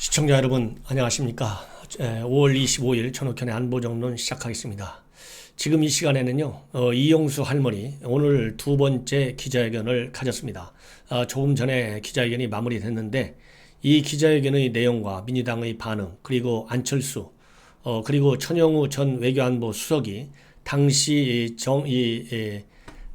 시청자 여러분 안녕하십니까? 5월 25일 전옥현의 안보정론 시작하겠습니다. 지금 이 시간에는요 어, 이용수 할머니 오늘 두 번째 기자회견을 가졌습니다. 어, 조금 전에 기자회견이 마무리됐는데 이 기자회견의 내용과 민주당의 반응 그리고 안철수 어, 그리고 천영우 전 외교안보 수석이 당시 정이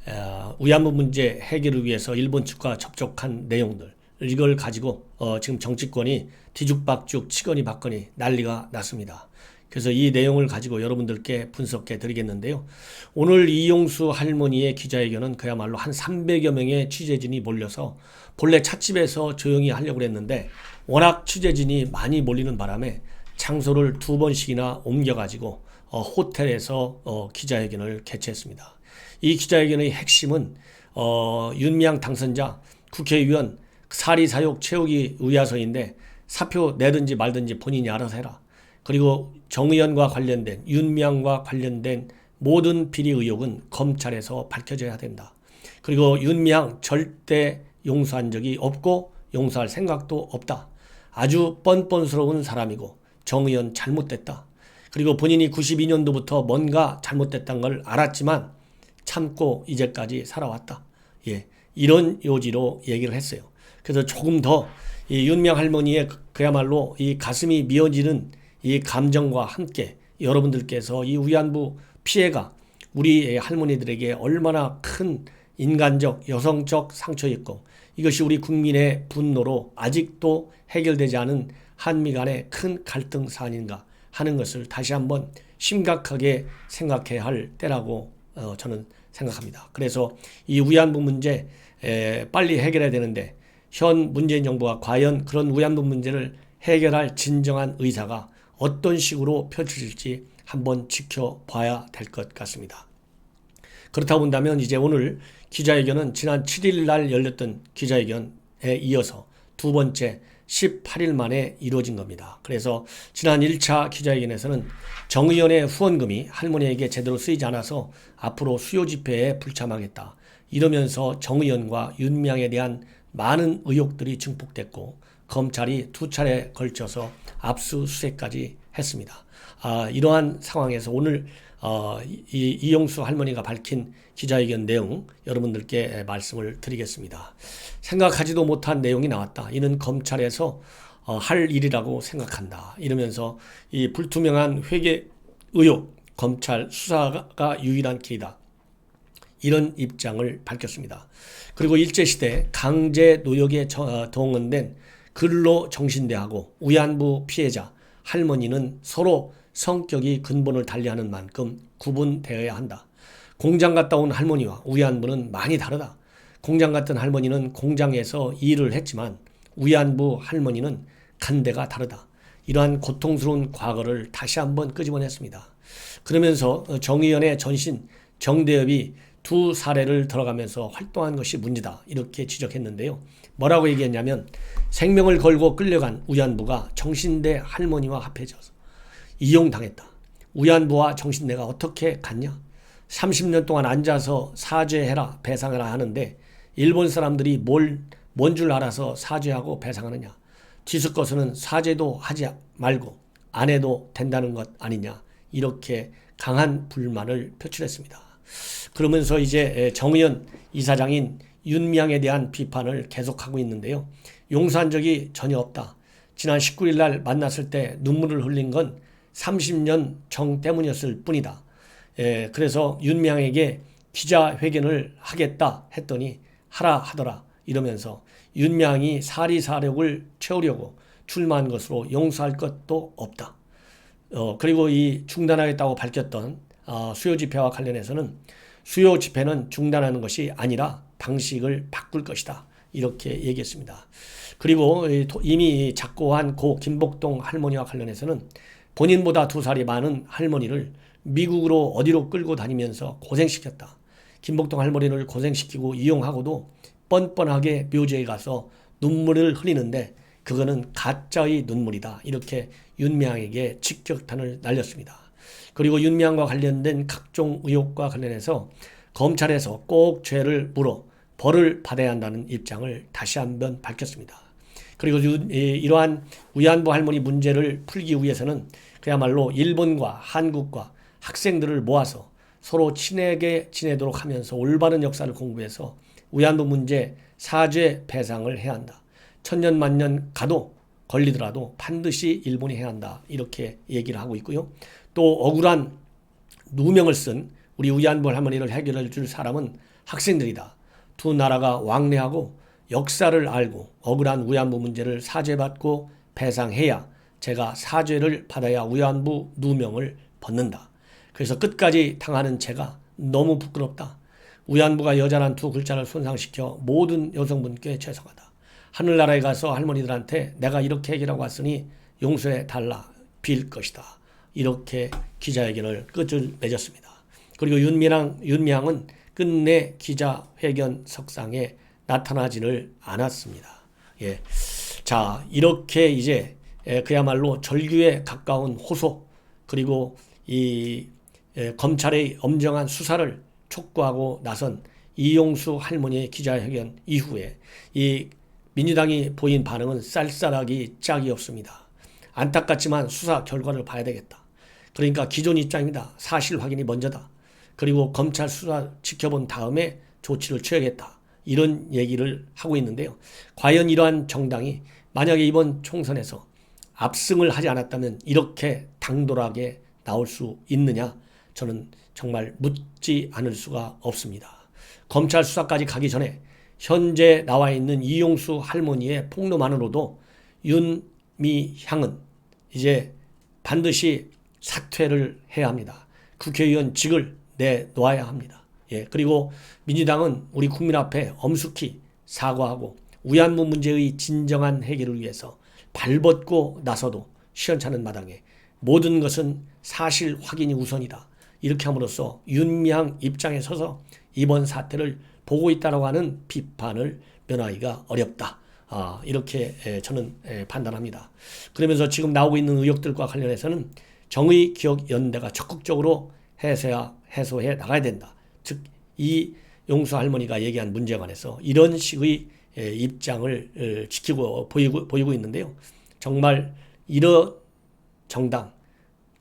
어, 위안부 문제 해결을 위해서 일본 측과 접촉한 내용들 이걸 가지고 어, 지금 정치권이 뒤죽박죽 치거니 박거니 난리가 났습니다. 그래서 이 내용을 가지고 여러분들께 분석해 드리겠는데요. 오늘 이용수 할머니의 기자회견은 그야말로 한 300여 명의 취재진이 몰려서 본래 찻집에서 조용히 하려고 했는데 워낙 취재진이 많이 몰리는 바람에 장소를 두 번씩이나 옮겨가지고 어, 호텔에서 어, 기자회견을 개최했습니다. 이 기자회견의 핵심은 어, 윤미향 당선자 국회의원 사리 사욕 채우기 의하서인데 사표 내든지 말든지 본인이 알아서 해라. 그리고 정 의원과 관련된 윤미향과 관련된 모든 비리 의혹은 검찰에서 밝혀져야 된다. 그리고 윤미향 절대 용서한 적이 없고 용서할 생각도 없다. 아주 뻔뻔스러운 사람이고 정 의원 잘못됐다. 그리고 본인이 92년도부터 뭔가 잘못됐다는 걸 알았지만 참고 이제까지 살아왔다. 예. 이런 요지로 얘기를 했어요. 그래서 조금 더 이 윤명 할머니의 그- 그야말로 이 가슴이 미어지는 이 감정과 함께 여러분들께서 이 위안부 피해가 우리 할머니들에게 얼마나 큰 인간적, 여성적 상처였고 이것이 우리 국민의 분노로 아직도 해결되지 않은 한미 간의 큰 갈등 사안인가 하는 것을 다시 한번 심각하게 생각해야 할 때라고 어, 저는 생각합니다. 그래서 이 위안부 문제 에, 빨리 해결해야 되는데 현 문재인 정부가 과연 그런 위안부 문제를 해결할 진정한 의사가 어떤 식으로 펼쳐질지 한번 지켜봐야 될 것 같습니다. 그렇다 본다면 이제 오늘 기자회견은 지난 7일 날 열렸던 기자회견에 이어서 두 번째 18일 만에 이루어진 겁니다. 그래서 지난 1차 기자회견에서는 정 의원의 후원금이 할머니에게 제대로 쓰이지 않아서 앞으로 수요 집회에 불참하겠다. 이러면서 정 의원과 윤미향에 대한 많은 의혹들이 증폭됐고 검찰이 두 차례 걸쳐서 압수수색까지 했습니다. 아, 이러한 상황에서 오늘 어, 이, 이용수 할머니가 밝힌 기자회견 내용 여러분들께 말씀을 드리겠습니다. 생각하지도 못한 내용이 나왔다. 이는 검찰에서 어, 할 일이라고 생각한다. 이러면서 이 불투명한 회계 의혹 검찰 수사가 유일한 길이다. 이런 입장을 밝혔습니다. 그리고 일제시대 강제 노역에 어, 동원된 근로 정신대하고 위안부 피해자 할머니는 서로 성격이 근본을 달리하는 만큼 구분되어야 한다. 공장 갔다 온 할머니와 위안부는 많이 다르다. 공장 같은 할머니는 공장에서 일을 했지만 위안부 할머니는 간대가 다르다. 이러한 고통스러운 과거를 다시 한번 끄집어냈습니다. 그러면서 정의연의 전신 정대협이 두 사례를 들어가면서 활동한 것이 문제다. 이렇게 지적했는데요. 뭐라고 얘기했냐면 생명을 걸고 끌려간 위안부가 정신대 할머니와 합해져서 이용당했다. 위안부와 정신대가 어떻게 갔냐? 30년 동안 앉아서 사죄해라, 배상해라 하는데 일본 사람들이 뭘, 뭔 줄 알아서 사죄하고 배상하느냐? 뒤섞어서는 사죄도 하지 말고 안 해도 된다는 것 아니냐? 이렇게 강한 불만을 표출했습니다. 그러면서 이제 정의연 이사장인 윤미향에 대한 비판을 계속하고 있는데요. 용서한 적이 전혀 없다. 지난 19일 날 만났을 때 눈물을 흘린 건 30년 정 때문이었을 뿐이다. 예, 그래서 윤미향에게 기자회견을 하겠다 했더니 하라 하더라 이러면서 윤미향이 사리사력을 채우려고 출마한 것으로 용서할 것도 없다. 어, 그리고 이 중단하겠다고 밝혔던 어, 수요 집회와 관련해서는 수요 집회는 중단하는 것이 아니라 방식을 바꿀 것이다. 이렇게 얘기했습니다. 그리고 이미 작고한 고 김복동 할머니와 관련해서는 본인보다 두 살이 많은 할머니를 미국으로 어디로 끌고 다니면서 고생시켰다. 김복동 할머니를 고생시키고 이용하고도 뻔뻔하게 묘지에 가서 눈물을 흘리는데 그거는 가짜의 눈물이다. 이렇게 윤미향에게 직격탄을 날렸습니다. 그리고 윤미향과 관련된 각종 의혹과 관련해서 검찰에서 꼭 죄를 물어 벌을 받아야 한다는 입장을 다시 한번 밝혔습니다. 그리고 이러한 위안부 할머니 문제를 풀기 위해서는 그야말로 일본과 한국과 학생들을 모아서 서로 친하게 지내도록 하면서 올바른 역사를 공부해서 위안부 문제 사죄 배상을 해야 한다. 천년 만년 가도 걸리더라도 반드시 일본이 해야 한다. 이렇게 얘기를 하고 있고요. 또 억울한 누명을 쓴 우리 위안부 할머니를 해결해 줄 사람은 학생들이다. 두 나라가 왕래하고 역사를 알고 억울한 위안부 문제를 사죄받고 배상해야 제가 사죄를 받아야 위안부 누명을 벗는다. 그래서 끝까지 당하는 제가 너무 부끄럽다. 위안부가 여자란 두 글자를 손상시켜 모든 여성분께 죄송하다. 하늘나라에 가서 할머니들한테 내가 이렇게 얘기라고 왔으니 용서해 달라 빌 것이다. 이렇게 기자회견을 끝을 맺었습니다. 그리고 윤미향, 윤미향은 끝내 기자회견 석상에 나타나지를 않았습니다. 예. 자, 이렇게 이제 에, 그야말로 절규에 가까운 호소 그리고 이 에, 검찰의 엄정한 수사를 촉구하고 나선 이용수 할머니의 기자회견 이후에 이 민주당이 보인 반응은 쌀쌀하기 짝이 없습니다. 안타깝지만 수사 결과를 봐야 되겠다. 그러니까 기존 입장입니다. 사실 확인이 먼저다. 그리고 검찰 수사 지켜본 다음에 조치를 취하겠다. 이런 얘기를 하고 있는데요. 과연 이러한 정당이 만약에 이번 총선에서 압승을 하지 않았다면 이렇게 당돌하게 나올 수 있느냐? 저는 정말 묻지 않을 수가 없습니다. 검찰 수사까지 가기 전에 현재 나와 있는 이용수 할머니의 폭로만으로도 윤미향은 이제 반드시 사퇴를 해야 합니다. 국회의원직을 내놓아야 합니다. 예, 그리고 민주당은 우리 국민 앞에 엄숙히 사과하고 위안부 문제의 진정한 해결을 위해서 발벗고 나서도 시원찮은 마당에 모든 것은 사실 확인이 우선이다. 이렇게 함으로써 윤미향 입장에 서서 이번 사태를 보고 있다라고 하는 비판을 면하기가 어렵다. 아, 이렇게 에, 저는 에, 판단합니다. 그러면서 지금 나오고 있는 의혹들과 관련해서는 정의 기억 연대가 적극적으로 해소야 해소해 나가야 된다. 즉 이 용수 할머니가 얘기한 문제에 관해서 이런 식의 에, 입장을 에, 지키고 보이고 보이고 있는데요. 정말 이런 정당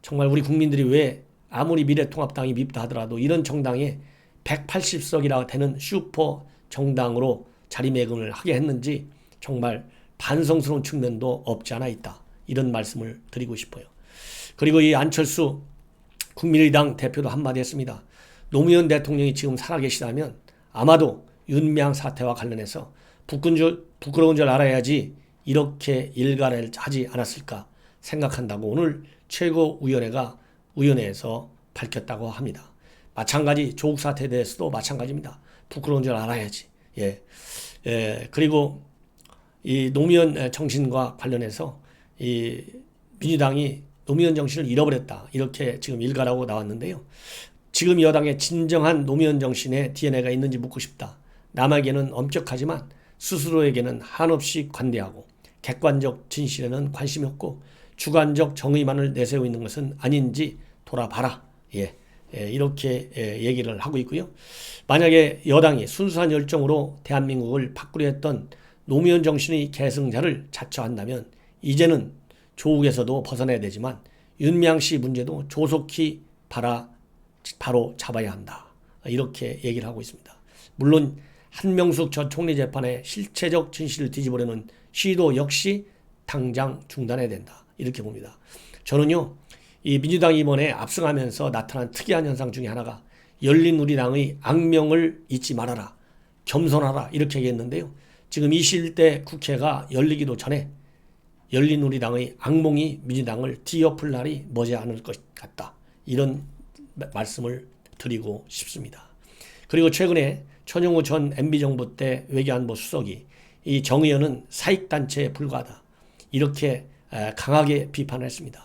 정말 우리 국민들이 왜 아무리 미래통합당이 밉다 하더라도 이런 정당에 180석이라 되는 슈퍼 정당으로 자리매김을 하게 했는지 정말 반성스러운 측면도 없지 않아 있다. 이런 말씀을 드리고 싶어요. 그리고 이 안철수 국민의당 대표도 한마디 했습니다. 노무현 대통령이 지금 살아계시다면 아마도 윤미향 사태와 관련해서 부끄러운 줄, 부끄러운 줄 알아야지 이렇게 일가를 하지 않았을까 생각한다고 오늘 최고위원회가 위원회에서 밝혔다고 합니다. 마찬가지 조국 사태에 대해서도 마찬가지입니다. 부끄러운 줄 알아야지. 예. 예, 그리고 이 노무현 정신과 관련해서 이 민주당이 노무현 정신을 잃어버렸다. 이렇게 지금 일가라고 나왔는데요. 지금 여당의 진정한 노무현 정신의 DNA가 있는지 묻고 싶다. 남에게는 엄격하지만 스스로에게는 한없이 관대하고 객관적 진실에는 관심이 없고 주관적 정의만을 내세우고 있는 것은 아닌지 돌아봐라. 예. 예, 이렇게 예, 얘기를 하고 있고요. 만약에 여당이 순수한 열정으로 대한민국을 바꾸려 했던 노무현 정신의 계승자를 자처한다면 이제는 조국에서도 벗어나야 되지만 윤미향 씨 문제도 조속히 바라, 바로 잡아야 한다. 이렇게 얘기를 하고 있습니다. 물론 한명숙 전 총리 재판의 실체적 진실을 뒤집으려는 시도 역시 당장 중단해야 된다. 이렇게 봅니다. 저는요, 이 민주당이 이번에 압승하면서 나타난 특이한 현상 중에 하나가 열린 우리당의 악명을 잊지 말아라. 겸손하라. 이렇게 얘기했는데요. 지금 21대 국회가 열리기도 전에 열린 우리당의 악몽이 민주당을 뒤엎을 날이 머지 않을 것 같다. 이런 말씀을 드리고 싶습니다. 그리고 최근에 천용우 전 MB정부 때 외교안보 수석이 이 정의연은 사익단체에 불과하다. 이렇게 강하게 비판을 했습니다.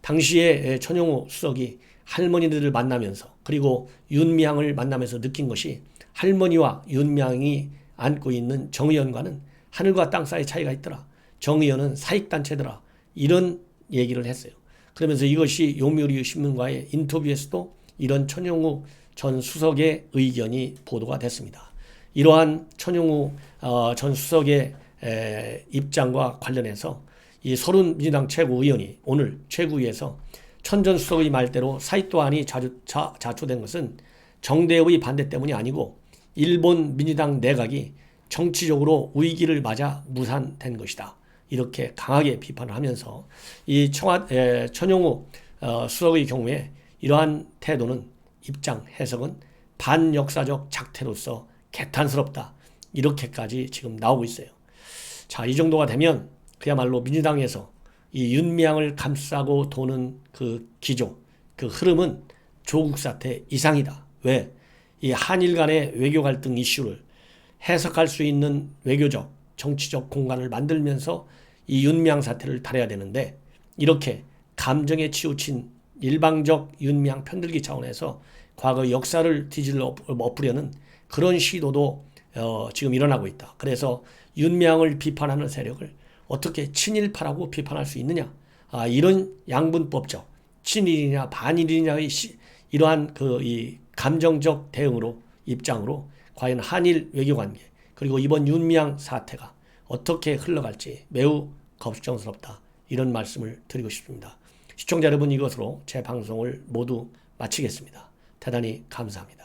당시에 천용우 수석이 할머니들을 만나면서 그리고 윤미향을 만나면서 느낀 것이 할머니와 윤미향이 안고 있는 정의연과는 하늘과 땅 사이 차이가 있더라. 정의연은 사익단체더라. 이런 얘기를 했어요. 그러면서 이것이 요미우리 신문과의 인터뷰에서도 이런 천용우 전 수석의 의견이 보도가 됐습니다. 이러한 천용우 어, 전 수석의 에, 입장과 관련해서 이 서른 민주당 최고위원이 오늘 최고위에서 천전 수석의 말대로 사이토안이 자초된 것은 정대의 반대 때문이 아니고 일본 민주당 내각이 정치적으로 위기를 맞아 무산된 것이다. 이렇게 강하게 비판을 하면서 이 청와, 에, 천용호 어, 수석의 경우에 이러한 태도는 입장 해석은 반역사적 작태로서 개탄스럽다. 이렇게까지 지금 나오고 있어요. 자, 이 정도가 되면 그야말로 민주당에서 이 윤미향을 감싸고 도는 그 기조, 그 흐름은 조국 사태 이상이다. 왜? 이 한일 간의 외교 갈등 이슈를 해석할 수 있는 외교적, 정치적 공간을 만들면서 이 윤미향 사태를 다뤄야 되는데 이렇게 감정에 치우친 일방적 윤미향 편들기 차원에서 과거 역사를 뒤질러 엎으려는 그런 시도도 어, 지금 일어나고 있다. 그래서 윤미향을 비판하는 세력을 어떻게 친일파라고 비판할 수 있느냐? 아, 이런 양분법적 친일이냐 반일이냐의 시, 이러한 그 이 감정적 대응으로 입장으로 과연 한일 외교 관계 그리고 이번 윤미향 사태가 어떻게 흘러갈지 매우 걱정스럽다. 이런 말씀을 드리고 싶습니다. 시청자 여러분 이것으로 제 방송을 모두 마치겠습니다. 대단히 감사합니다.